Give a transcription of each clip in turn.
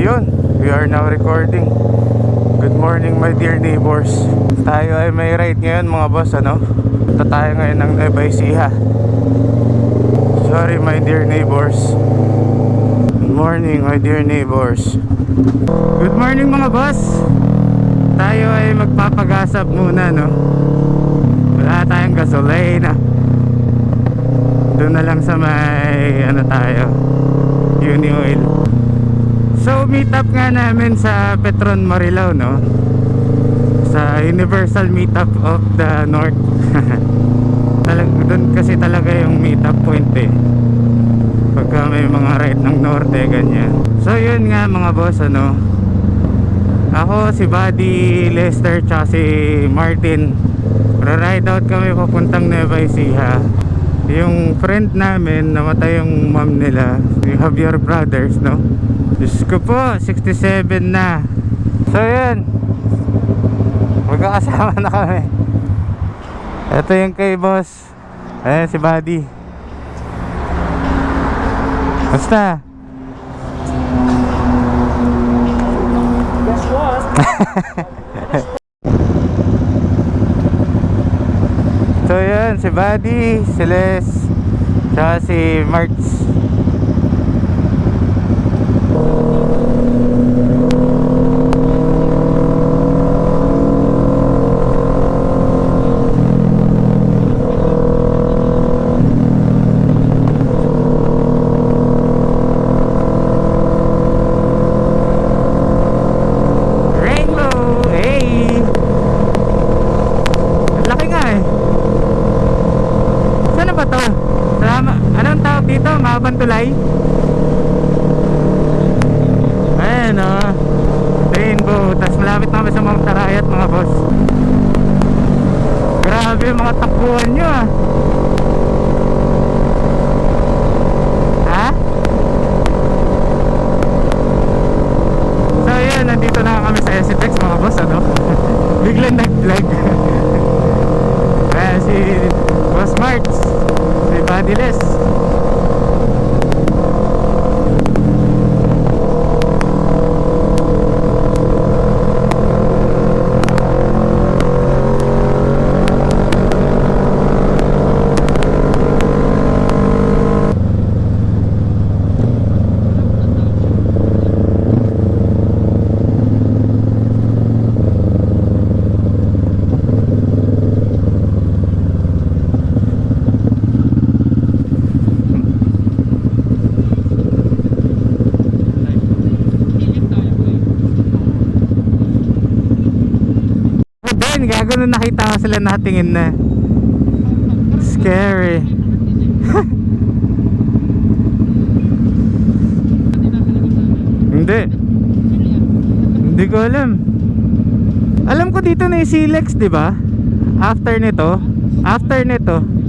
Yun, we are now recording. Good morning my dear neighbors. Tayo ay may ride ngayon mga boss ano. Punta tayo ngayon ng Nueva Ecija. Sorry my dear neighbors. Good morning my dear neighbors. Good morning mga boss. Tayo ay magpapagasap muna no. Wala tayong gasolina. Doon na lang sa may ano tayo. Uni Oil. So meet up nga namin sa Petron Marilao no. Sa Universal Meetup of the North. Talag doon kasi talaga yung meetup point eh. Pagka may mga ride ng norte ganyan. So yun nga mga boss ano. Ako si Buddy, Lester, tsaka si Martin. Ra-ride out kami papuntang Nueva Ecija. Yung friend namin, namatay yung mom nila, yung Javier Brothers, no? Diyos ko po, 67 na. So yun, magkakasama na kami. Ito yung kay boss. Ayan si Buddy. Basta. Guess what? So yun, si Buddy, si Les, tsaka si Marts. Rainbow! Hey! Ang laki nga eh. Saan na ba to? Sama, anong tawag dito? Mahabang tulay? Ayan o. Oh. Rainbow. Tapos malapit na kami sa Mount Tarayat mga boss. Grabe yung mga takbuhan nyo ah. Ha? So yun, nandito na kami sa SFX mga boss ano. Biglang nag-vlog. Kaya si Boss Marts, si Bodyless. Na nakita ko sila natingin na. Scary. Hindi. Hindi ko alam. Alam ko dito na yung Silex, ba? After nito. After nito.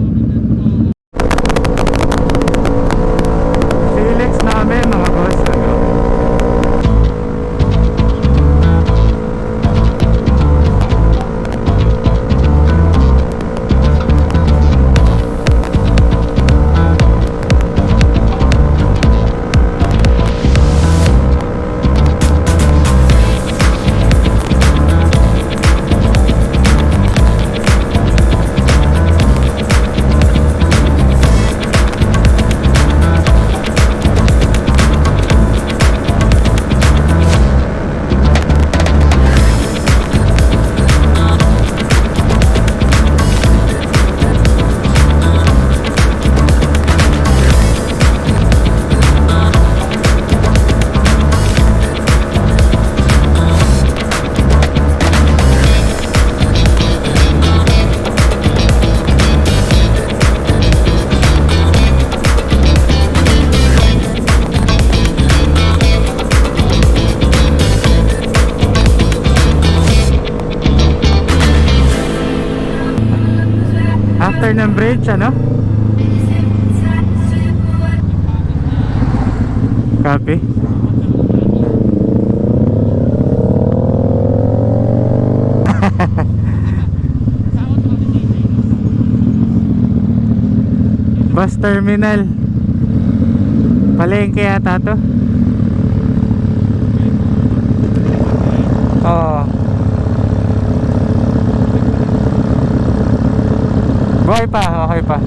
After ng bridge, ano? Copy. Bus terminal. Palengke yata to. Buhay pa, okay pa.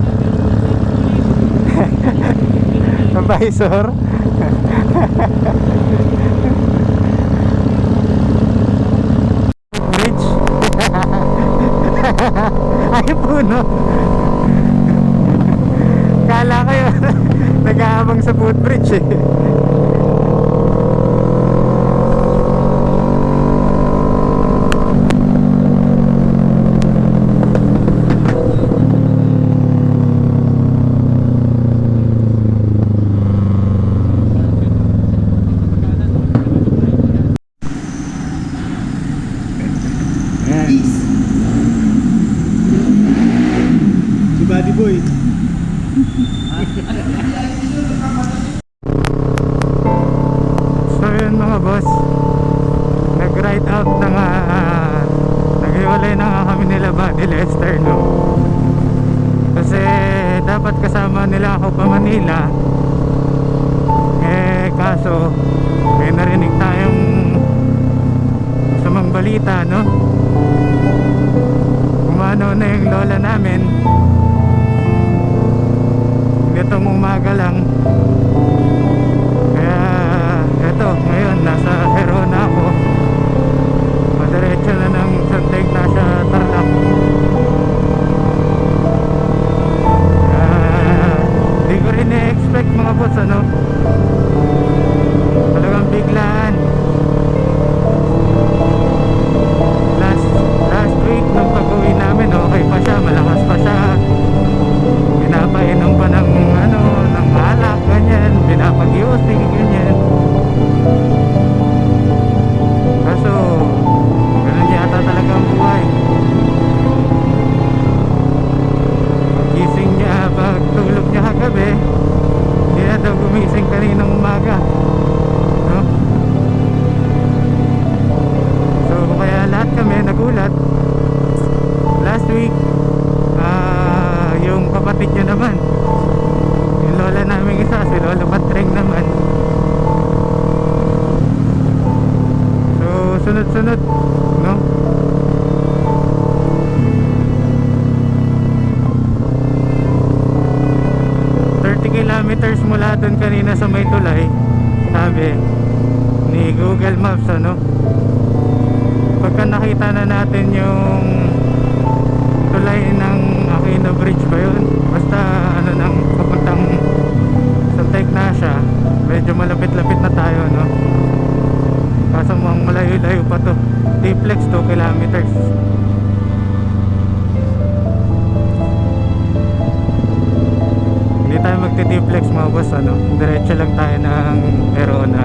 Visor. Bridge. Ay puno. Kala ko yun. Nag-aabang sa footbridge eh. Buddy Boy. So yun mga boss. Nag-ride out nga. Ah, Naghiwalay na nga kami nila Buddy Lester no? Kasi dapat kasama nila ako pa Manila. Eh kaso May narinig tayong Samang balita no? Umano na yung lola namin Itong umaga lang. Kaya eto ngayon nasa Verona ako. Madiretso na ng Santa Ignacia Tarlac. Ah, Di ko rin na-expect mga boss ano sunod-sunod, no? ...30 kilometers mula doon kanina sa may tulay Sabi Ni Google Maps ano Pagka nakita na natin yung Tulay ng Aquino Bridge ba yun? To Diplex 2 kilometers. Hindi tayo magti-diplex mga boss ano? Diretso lang tayo ng Verona